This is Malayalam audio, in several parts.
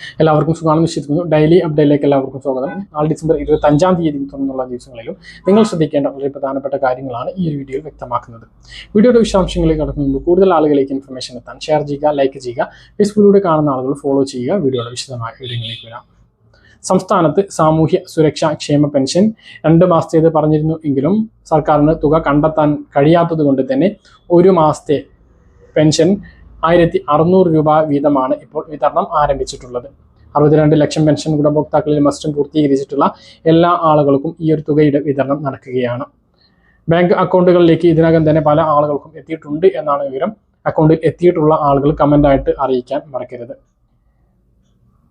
എല്ലാവർക്കും സുഖമാണെന്ന് വിശ്വസിക്കുന്നു. ഡെയിലി അപ്ഡേറ്റിലേക്ക് എല്ലാവർക്കും സ്വാഗതം. നാല് ഡിസംബർ ഇരുപത്തി അഞ്ചാം തീയതി തുടർന്നുള്ള ദിവസങ്ങളിലും നിങ്ങൾ ശ്രദ്ധിക്കേണ്ട വളരെ പ്രധാനപ്പെട്ട കാര്യങ്ങളാണ് ഈ ഒരു വീഡിയോയിൽ വ്യക്തമാക്കുന്നത്. വീഡിയോയുടെ വിശദാംശങ്ങളിലേക്ക് കടക്കുന്ന മുമ്പ് കൂടുതൽ ആളുകളിലേക്ക് ഇൻഫർമേഷൻ എത്താൻ ഷെയർ ചെയ്യുക ലൈക്ക് ചെയ്യുക ഫേസ്ബുക്കിലൂടെ കാണുന്ന ആളുകൾ ഫോളോ ചെയ്യുക. വീഡിയോയുടെ വിശദമായ വീഡിയോയിലേക്ക് വരാം. സംസ്ഥാനത്ത് സാമൂഹ്യ സുരക്ഷാ ക്ഷേമ പെൻഷൻ രണ്ട് മാസത്തേത് പറഞ്ഞിരുന്നു എങ്കിലും സർക്കാരിന് തുക കണ്ടെത്താൻ കഴിയാത്തത് കൊണ്ട് തന്നെ ഒരു മാസത്തെ പെൻഷൻ ആയിരത്തി അറുന്നൂറ് രൂപ വീതമാണ് ഇപ്പോൾ വിതരണം ആരംഭിച്ചിട്ടുള്ളത്. അറുപത്തിരണ്ട് ലക്ഷം പെൻഷൻ ഗുണഭോക്താക്കളിൽ മസ്റ്റും പൂർത്തീകരിച്ചിട്ടുള്ള എല്ലാ ആളുകൾക്കും ഈ ഒരു തുകയുടെ വിതരണം നടക്കുകയാണ്. ബാങ്ക് അക്കൗണ്ടുകളിലേക്ക് ഇതിനകം തന്നെ പല ആളുകൾക്കും എത്തിയിട്ടുണ്ട് എന്നാണ് വിവരം. അക്കൗണ്ടിൽ എത്തിയിട്ടുള്ള ആളുകൾ കമന്റായിട്ട് അറിയിക്കാൻ മറക്കരുത്.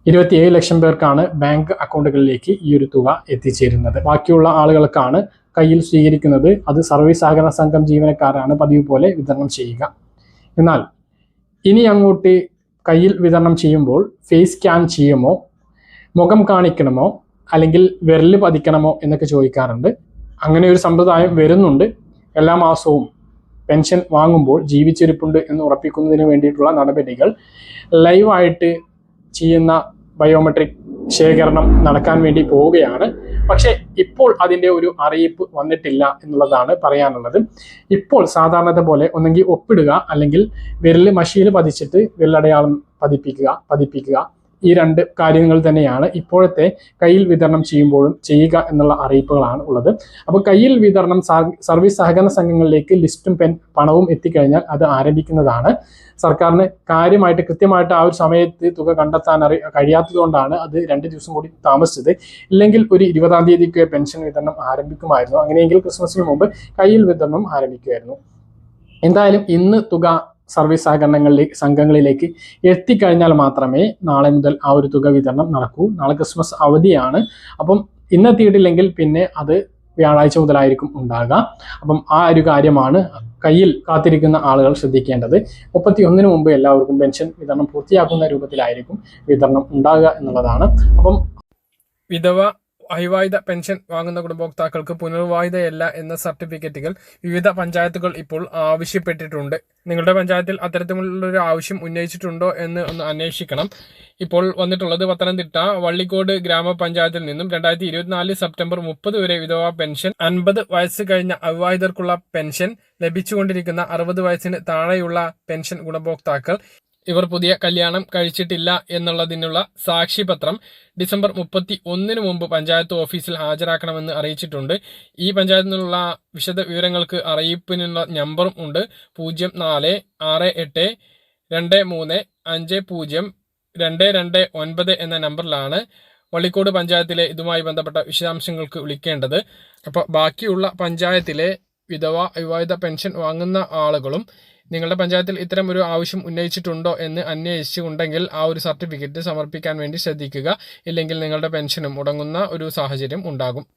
ഇരുപത്തിയേഴ് ലക്ഷം പേർക്കാണ് ബാങ്ക് അക്കൗണ്ടുകളിലേക്ക് ഈ ഒരു തുക എത്തിച്ചേരുന്നത്. ബാക്കിയുള്ള ആളുകൾക്കാണ് കയ്യിൽ സ്വീകരിക്കുന്നത്. അത് സർവീസ് സഹകരണ സംഘം ജീവനക്കാരാണ് പതിവ് പോലെ വിതരണം ചെയ്യുക. എന്നാൽ ഇനി അങ്ങോട്ട് കയ്യിൽ വിതരണം ചെയ്യുമ്പോൾ ഫേസ് സ്കാൻ ചെയ്യുമോ? മുഖം കാണിക്കണമോ? അല്ലെങ്കിൽ വിരൽ പതിക്കണമോ എന്നൊക്കെ ചോദിക്കാറുണ്ട്. അങ്ങനെ ഒരു സമ്പ്രദായം വരുന്നുണ്ട്. എല്ലാ മാസവും പെൻഷൻ വാങ്ങുമ്പോൾ ജീവിച്ചിരിപ്പുണ്ട് എന്ന് ഉറപ്പിക്കുന്നതിന് വേണ്ടിയിട്ടുള്ള നടപടികൾ ലൈവായിട്ട് ചെയ്യുന്ന ബയോമെട്രിക് ശേഖരണം നടക്കാൻ വേണ്ടി പോവുകയാണ്. പക്ഷേ ഇപ്പോൾ അതിന്റെ ഒരു അറിയിപ്പ് വന്നിട്ടില്ല എന്നുള്ളതാണ് പറയാനുള്ളത്. ഇപ്പോൾ സാധാരണത്തെ പോലെ ഒന്നെങ്കിൽ ഒപ്പിടുക അല്ലെങ്കിൽ വിരൽ മഷിയിൽ പതിച്ചിട്ട് വിരലടയാളം പതിപ്പിക്കുക പതിപ്പിക്കുക. ഈ രണ്ട് കാര്യങ്ങൾ തന്നെയാണ് ഇപ്പോഴത്തെ കയ്യിൽ വിതരണം ചെയ്യുമ്പോഴും ചെയ്യുക എന്നുള്ള അറിയിപ്പുകളാണ് ഉള്ളത്. അപ്പോൾ കയ്യിൽ വിതരണം സർവീസ് സഹകരണ സംഘങ്ങളിലേക്ക് ലിസ്റ്റും പെൻ പണവും എത്തിക്കഴിഞ്ഞാൽ അത് ആരംഭിക്കുന്നതാണ്. സർക്കാരിന് കാര്യമായിട്ട് കൃത്യമായിട്ട് ആ ഒരു സമയത്ത് തുക കണ്ടെത്താൻ അറി കഴിയാത്തതുകൊണ്ടാണ് അത് രണ്ട് ദിവസം കൂടി താമസിച്ചത്. ഇല്ലെങ്കിൽ ഒരു ഇരുപതാം തീയതിക്ക് പെൻഷൻ വിതരണം ആരംഭിക്കുമായിരുന്നു. അങ്ങനെയെങ്കിൽ ക്രിസ്മസിന് മുമ്പ് കയ്യിൽ വിതരണം ആരംഭിക്കുമായിരുന്നു. എന്തായാലും ഇന്ന് തുക സർവീസ് സഹകരണങ്ങളിലേക്ക് സംഘങ്ങളിലേക്ക് എത്തിക്കഴിഞ്ഞാൽ മാത്രമേ നാളെ മുതൽ ആ ഒരു തുക വിതരണം നടക്കൂ. നാളെ ക്രിസ്മസ് അവധിയാണ്. അപ്പം ഇന്നെത്തിയിട്ടില്ലെങ്കിൽ പിന്നെ അത് വ്യാഴാഴ്ച മുതലായിരിക്കും ഉണ്ടാകുക. അപ്പം ആ ഒരു കാര്യമാണ് കയ്യിൽ കാത്തിരിക്കുന്ന ആളുകൾ ശ്രദ്ധിക്കേണ്ടത്. മുപ്പത്തി ഒന്നിന് മുമ്പ് എല്ലാവർക്കും പെൻഷൻ വിതരണം പൂർത്തിയാക്കുന്ന രൂപത്തിലായിരിക്കും വിതരണം ഉണ്ടാകുക എന്നുള്ളതാണ്. അപ്പം വിധവ അവിവാഹിത പെൻഷൻ വാങ്ങുന്ന ഗുണഭോക്താക്കൾക്ക് പുനർവാഹിതയല്ല എന്ന സർട്ടിഫിക്കറ്റുകൾ വിവിധ പഞ്ചായത്തുകൾ ഇപ്പോൾ ആവശ്യപ്പെട്ടിട്ടുണ്ട്. നിങ്ങളുടെ പഞ്ചായത്തിൽ അത്തരത്തിലുള്ളൊരു ആവശ്യം ഉന്നയിച്ചിട്ടുണ്ടോ എന്ന് ഒന്ന് അന്വേഷിക്കണം. ഇപ്പോൾ വന്നിട്ടുള്ളത് പത്തനംതിട്ട വള്ളിക്കോട് ഗ്രാമപഞ്ചായത്തിൽ നിന്നും രണ്ടായിരത്തി ഇരുപത്തിനാല് സെപ്റ്റംബർ മുപ്പത് വരെ വിധവാ പെൻഷൻ അൻപത് വയസ്സ് കഴിഞ്ഞ അവിവാഹിതർക്കുള്ള പെൻഷൻ ലഭിച്ചുകൊണ്ടിരിക്കുന്ന അറുപത് വയസ്സിന് താഴെയുള്ള പെൻഷൻ ഗുണഭോക്താക്കൾ ഇവർ പുതിയ കല്യാണം കഴിച്ചിട്ടില്ല എന്നുള്ളതിനുള്ള സാക്ഷിപത്രം ഡിസംബർ മുപ്പത്തി ഒന്നിന് മുമ്പ് പഞ്ചായത്ത് ഓഫീസിൽ ഹാജരാക്കണമെന്ന് അറിയിച്ചിട്ടുണ്ട്. ഈ പഞ്ചായത്തിൽ നിന്നുള്ള വിശദ വിവരങ്ങൾക്ക് അറിയിപ്പിനുള്ള നമ്പറും ഉണ്ട്. പൂജ്യം നാല് ആറ് എട്ട് രണ്ട് മൂന്ന് അഞ്ച് പൂജ്യം രണ്ട് രണ്ട് ഒൻപത് എന്ന നമ്പറിലാണ് വള്ളിക്കോട് പഞ്ചായത്തിലെ ഇതുമായി ബന്ധപ്പെട്ട വിശദാംശങ്ങൾക്ക് വിളിക്കേണ്ടത്. അപ്പോൾ ബാക്കിയുള്ള പഞ്ചായത്തിലെ വിധവ വിവാഹിത പെൻഷൻ വാങ്ങുന്ന ആളുകളും നിങ്ങളുടെ പഞ്ചായത്തിൽ ഇത്തരം ഒരു ആവശ്യം ഉന്നയിച്ചിട്ടുണ്ടോ എന്ന് അന്വേഷിച്ചുണ്ടെങ്കിൽ ആ ഒരു സർട്ടിഫിക്കറ്റ് സമർപ്പിക്കാൻ വേണ്ടി ശ്രദ്ധിക്കുക. ഇല്ലെങ്കിൽ നിങ്ങളുടെ പെൻഷനും മുടങ്ങുന്ന ഒരു സാഹചര്യം ഉണ്ടാകും.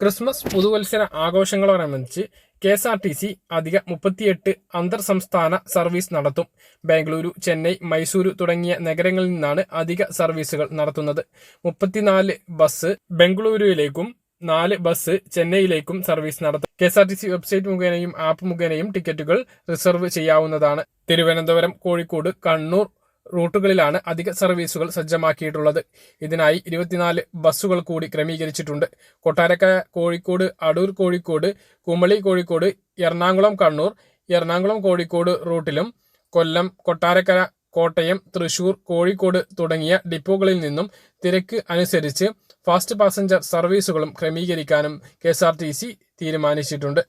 ക്രിസ്മസ് പുതുവത്സര ആഘോഷങ്ങളോടനുബന്ധിച്ച് K S R T C അധിക മുപ്പത്തിയെട്ട് അന്തർ സംസ്ഥാന സർവീസ് നടത്തും. ബാംഗ്ലൂരു ചെന്നൈ മൈസൂരു തുടങ്ങിയ നഗരങ്ങളിൽ നിന്നാണ് അധിക സർവീസുകൾ നടത്തുന്നത്. മുപ്പത്തിനാല് ബസ് ബംഗളൂരുവിലേക്കും നാല് ബസ് ചെന്നൈയിലേക്കും സർവീസ് നടത്തും. K S R T C website മുഖേനയും app മുഖേനയും ടിക്കറ്റുകൾ റിസർവ് ചെയ്യാവുന്നതാണ്. തിരുവനന്തപുരം കോഴിക്കോട് കണ്ണൂർ റൂട്ടുകളിലാണ് അധിക സർവീസുകൾ സജ്ജമാക്കിയിട്ടുള്ളത്. ഇതിനായി ഇരുപത്തിനാല് ബസ്സുകൾ കൂടി ക്രമീകരിച്ചിട്ടുണ്ട്. കൊട്ടാരക്കര കോഴിക്കോട് അടൂർ കോഴിക്കോട് കുമളി കോഴിക്കോട് എറണാകുളം കണ്ണൂർ എറണാകുളം കോഴിക്കോട് റൂട്ടിലും കൊല്ലം കൊട്ടാരക്കര കോട്ടയം തൃശൂർ കോഴിക്കോട് തുടങ്ങിയ ഡിപ്പോകളിൽ നിന്നും തിരക്ക് അനുസരിച്ച് ഫാസ്റ്റ് പാസഞ്ചർ സർവീസുകളും ക്രമീകരിക്കാനും K S R T C തീരുമാനിച്ചിട്ടുണ്ട്.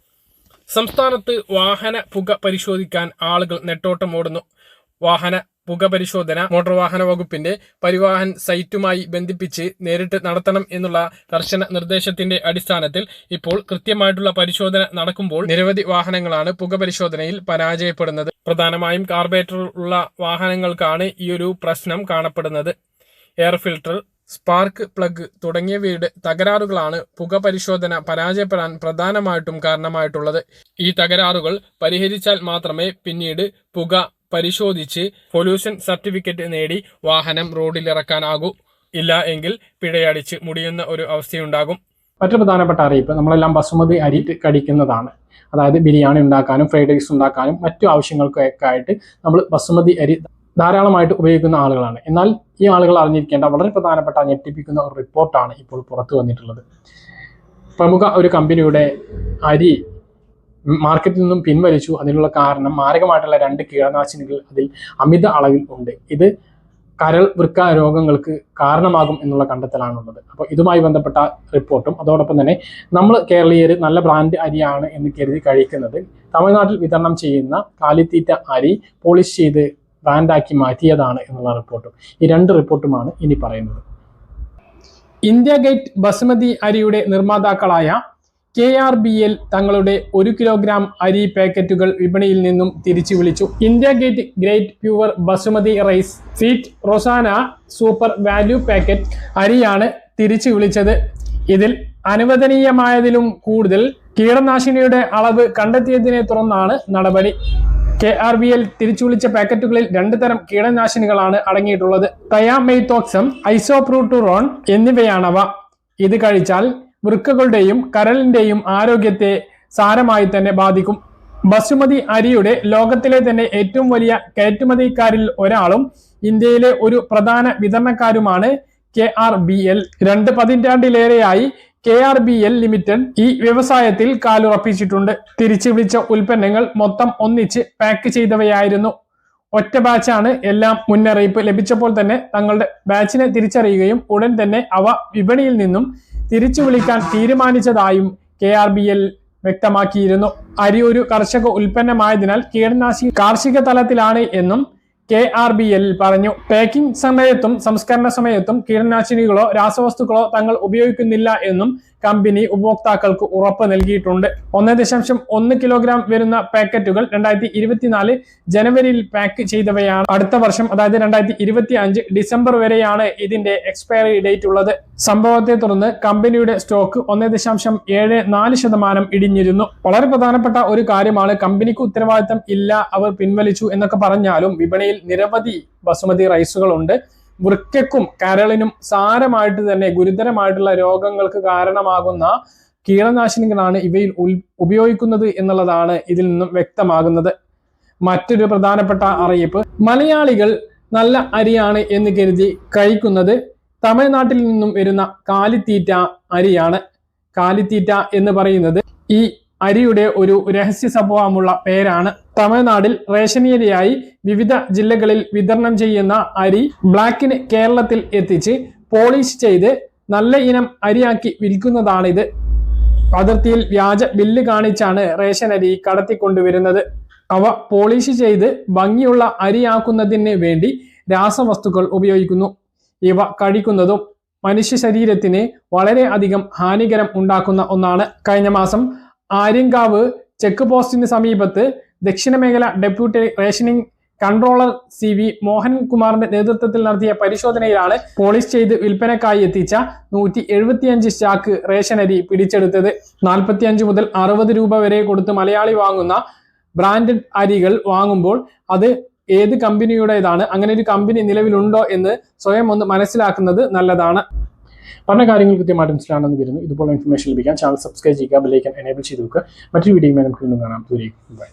സംസ്ഥാനത്ത് വാഹന പുക പരിശോധിക്കാൻ ആളുകൾ നെട്ടോട്ടം ഓടുന്നു വാഹന പുക പരിശോധന മോട്ടോർ വാഹന വകുപ്പിന്റെ പരിവാഹൻ സൈറ്റുമായി ബന്ധിപ്പിച്ച് നേരിട്ട് നടത്തണം എന്നുള്ള കർശന നിർദ്ദേശത്തിന്റെ അടിസ്ഥാനത്തിൽ ഇപ്പോൾ കൃത്യമായിട്ടുള്ള പരിശോധന നടക്കുമ്പോൾ നിരവധി വാഹനങ്ങളാണ് പുക പരിശോധനയിൽ പരാജയപ്പെടുന്നത്. പ്രധാനമായും കാർബേറ്റർ ഉള്ള വാഹനങ്ങൾക്കാണ് ഈ ഒരു പ്രശ്നം കാണപ്പെടുന്നത്. എയർ ഫിൽട്ടർ സ്പാർക്ക് പ്ലഗ് തുടങ്ങിയവയുടെ തകരാറുകളാണ് പുക പരിശോധന പരാജയപ്പെടാൻ പ്രധാനമായിട്ടും കാരണമായിട്ടുള്ളത്. ഈ തകരാറുകൾ പരിഹരിച്ചാൽ മാത്രമേ പിന്നീട് പുക പരിശോധിച്ച് പൊല്യൂഷൻ സർട്ടിഫിക്കറ്റ് നേടി വാഹനം റോഡിലിറക്കാനാകൂ. ഇല്ല എങ്കിൽ പിഴയടിച്ച് മുടിയുന്ന ഒരു അവസ്ഥയുണ്ടാകും. മറ്റു പ്രധാനപ്പെട്ട അറിയിപ്പ് നമ്മളെല്ലാം ബസുമതി അരി കടിക്കുന്നതാണ്. അതായത് ബിരിയാണി ഉണ്ടാക്കാനും ഫ്രൈഡ് റൈസ് ഉണ്ടാക്കാനും മറ്റു ആവശ്യങ്ങൾക്കൊക്കെ ആയിട്ട് നമ്മൾ ബസുമതി അരി ധാരാളമായിട്ട് ഉപയോഗിക്കുന്ന ആളുകളാണ്. എന്നാൽ ഈ ആളുകൾ അറിഞ്ഞിരിക്കേണ്ട വളരെ പ്രധാനപ്പെട്ട ഞെട്ടിപ്പിക്കുന്ന ഒരു റിപ്പോർട്ടാണ് ഇപ്പോൾ പുറത്തു വന്നിട്ടുള്ളത്. പ്രമുഖ ഒരു കമ്പനിയുടെ അരി മാർക്കറ്റിൽ നിന്നും പിൻവലിച്ചു. അതിനുള്ള കാരണം മാരകമായിട്ടുള്ള രണ്ട് കീടനാശിനികൾ അതിൽ അമിത അളവിൽ ഉണ്ട്. ഇത് കരൾ വൃക്ക രോഗങ്ങൾക്ക് കാരണമാകും എന്നുള്ള കണ്ടെത്തലാണുള്ളത്. അപ്പോൾ ഇതുമായി ബന്ധപ്പെട്ട റിപ്പോർട്ടും അതോടൊപ്പം തന്നെ നമ്മൾ കേരളീയർ നല്ല ബ്രാൻഡ് അരിയാണ് എന്ന് കരുതി കഴിക്കുന്നത്. തമിഴ്നാട്ടിൽ വിതരണം ചെയ്യുന്ന കാലിത്തീറ്റ അരി പോളിഷ് ചെയ്ത് ബ്രാൻഡാക്കി മാറ്റിയതാണ് എന്നുള്ള റിപ്പോർട്ടും. ഈ രണ്ട് റിപ്പോർട്ടുമാണ് ഇനി പറയുന്നത്. ഇന്ത്യ ഗേറ്റ് ബസുമതി അരിയുടെ നിർമ്മാതാക്കളായ കെ ആർ ബി എൽ തങ്ങളുടെ ഒരു കിലോഗ്രാം അരി പാക്കറ്റുകൾ വിപണിയിൽ നിന്നും തിരിച്ചു വിളിച്ചു. India Gate great pure basmati rice seat Rozana super value packet അരിയാണ് തിരിച്ചു വിളിച്ചത്. ഇതിൽ അനുവദനീയമായതിലും കൂടുതൽ കീടനാശിനിയുടെ അളവ് കണ്ടെത്തിയതിനെ തുടർന്നാണ് നടപടി. കെ ആർ ബി എൽ തിരിച്ചു വിളിച്ച പാക്കറ്റുകളിൽ രണ്ട് തരം കീടനാശിനികളാണ് അടങ്ങിയിട്ടുള്ളത്. തയാമെയ്തോക്സം ഐസോപ്രൂട്ടുറോൺ എന്നിവയാണവ. ഇത് കഴിച്ചാൽ വൃക്കകളുടെയും കരലിന്റെയും ആരോഗ്യത്തെ സാരമായി തന്നെ ബാധിക്കും. ബസുമതി അരിയുടെ ലോകത്തിലെ തന്നെ ഏറ്റവും വലിയ കയറ്റുമതിക്കാരിൽ ഒരാളും ഇന്ത്യയിലെ ഒരു പ്രധാന വിതരണക്കാരുമാണ് കെ ആർ ബി എൽ. രണ്ട് പതിറ്റാണ്ടിലേറെയായി K R B L limited ഈ വ്യവസായത്തിൽ കാലുറപ്പിച്ചിട്ടുണ്ട്. തിരിച്ചു വിളിച്ച ഉൽപ്പന്നങ്ങൾ മൊത്തം ഒന്നിച്ച് പാക്ക് ചെയ്തവയായിരുന്നു. ഒറ്റ ബാച്ചാണ് എല്ലാം മുന്നറിയിപ്പ് ലഭിച്ചപ്പോൾ തന്നെ തങ്ങളുടെ ബാച്ചിനെ തിരിച്ചറിയുകയും ഉടൻ തന്നെ അവ വിപണിയിൽ നിന്നും തിരിച്ചു വിളിക്കാൻ തീരുമാനിച്ചതായും കെ ആർ ബി എൽ വ്യക്തമാക്കിയിരുന്നു. അരി ഒരു കർഷക ഉൽപ്പന്നമായതിനാൽ കീടനാശിനി കാർഷിക തലത്തിലാണ് എന്നും കെ ആർ ബി എല്ലിൽ പറഞ്ഞു പാക്കിംഗ് സമയത്തും സംസ്കരണ സമയത്തും കീടനാശിനികളോ രാസവസ്തുക്കളോ തങ്ങൾ ഉപയോഗിക്കുന്നില്ല എന്നും കമ്പനി ഉപഭോക്താക്കൾക്ക് ഉറപ്പ് നൽകിയിട്ടുണ്ട്. ഒന്ന് ദശാംശം ഒന്ന് കിലോഗ്രാം വരുന്ന പാക്കറ്റുകൾ രണ്ടായിരത്തി ഇരുപത്തിനാല് ജനുവരിയിൽ പാക്ക് ചെയ്തവയാണ് അടുത്ത വർഷം അതായത് രണ്ടായിരത്തി ഇരുപത്തി അഞ്ച് ഡിസംബർ വരെയാണ് ഇതിന്റെ എക്സ്പയറി ഡേറ്റ് ഉള്ളത്. സംഭവത്തെ തുടർന്ന് കമ്പനിയുടെ സ്റ്റോക്ക് ഒന്ന് ദശാംശം ഏഴ് നാല് ശതമാനം ഇടിഞ്ഞിരുന്നു. വളരെ പ്രധാനപ്പെട്ട ഒരു കാര്യമാണ് കമ്പനിക്ക് ഉത്തരവാദിത്തം ഇല്ല അവർ പിൻവലിച്ചു എന്നൊക്കെ പറഞ്ഞാലും വിപണിയിൽ നിരവധി ബസുമതി റൈസുകളുണ്ട്. വൃക്കയ്ക്കും കരളിനും സാരമായിട്ട് തന്നെ ഗുരുതരമായിട്ടുള്ള രോഗങ്ങൾക്ക് കാരണമാകുന്ന കീടനാശിനികളാണ് ഇവയിൽ ഉപയോഗിക്കുന്നത് എന്നുള്ളതാണ് ഇതിൽ നിന്നും വ്യക്തമാകുന്നത്. മറ്റൊരു പ്രധാനപ്പെട്ട അറിയിപ്പ് മലയാളികൾ നല്ല അരിയാണ് എന്ന് കരുതി കഴിക്കുന്നത് തമിഴ്നാട്ടിൽ നിന്നും വരുന്ന കാലിത്തീറ്റ അരിയാണ്. കാലിത്തീറ്റ എന്ന് പറയുന്നത് ഈ അരിയുടെ ഒരു രഹസ്യ സ്വഭാവമുള്ള പേരാണ്. തമിഴ്നാട്ടിൽ റേഷനിയരിയായി വിവിധ ജില്ലകളിൽ വിതരണം ചെയ്യുന്ന അരി ബ്ലാക്കിന് കേരളത്തിൽ എത്തിച്ച് പോളിഷ് ചെയ്ത് നല്ല ഇനം അരിയാക്കി വിൽക്കുന്നതാണിത്. അതിർത്തിയിൽ വ്യാജ ബില്ല് കാണിച്ചാണ് റേഷൻ അരി കടത്തിക്കൊണ്ടുവരുന്നത്. അവ പോളിഷ് ചെയ്ത് ഭംഗിയുള്ള അരിയാക്കുന്നതിന് വേണ്ടി രാസവസ്തുക്കൾ ഉപയോഗിക്കുന്നു. ഇവ കഴിക്കുന്നതും മനുഷ്യ ശരീരത്തിന് വളരെയധികം ഹാനികരം ഉണ്ടാക്കുന്ന ഒന്നാണ്. കഴിഞ്ഞ മാസം ആര്യങ്കാവ് ചെക്ക് പോസ്റ്റിന് സമീപത്ത് ദക്ഷിണ മേഖല deputy rationing controller C V മോഹൻകുമാറിന്റെ നേതൃത്വത്തിൽ നടത്തിയ പരിശോധനയിലാണ് പോളിഷ് ചെയ്ത് വിൽപ്പനക്കായി എത്തിച്ച നൂറ്റി എഴുപത്തിയഞ്ച് സ്റ്റാക്ക് റേഷൻ അരി പിടിച്ചെടുത്തത്. നാൽപ്പത്തിയഞ്ച് മുതൽ അറുപത് രൂപ വരെ കൊടുത്ത് മലയാളി വാങ്ങുന്ന ബ്രാൻഡഡ് അരികൾ വാങ്ങുമ്പോൾ അത് ഏത് കമ്പനിയുടേതാണ് അങ്ങനെ ഒരു കമ്പനി നിലവിലുണ്ടോ എന്ന് സ്വയം ഒന്ന് മനസ്സിലാക്കുന്നത് നല്ലതാണ്. പറഞ്ഞ കാര്യങ്ങൾ കൃത്യമായിട്ട് മനസ്സിലാണെന്ന് വരുന്നു. ഇതുപോലെ ഇൻഫർമേഷൻ ലഭിക്കാൻ ചാനൽ സബ്സ്ക്രൈബ് ചെയ്യുക ബെല്ലൈക്കൻ എനേബിൾ ചെയ്ത് വെക്കുക. മറ്റൊരു വീഡിയോ നമുക്ക് വീണ്ടും കാണാം. ദൂരേക്ക് ബൈ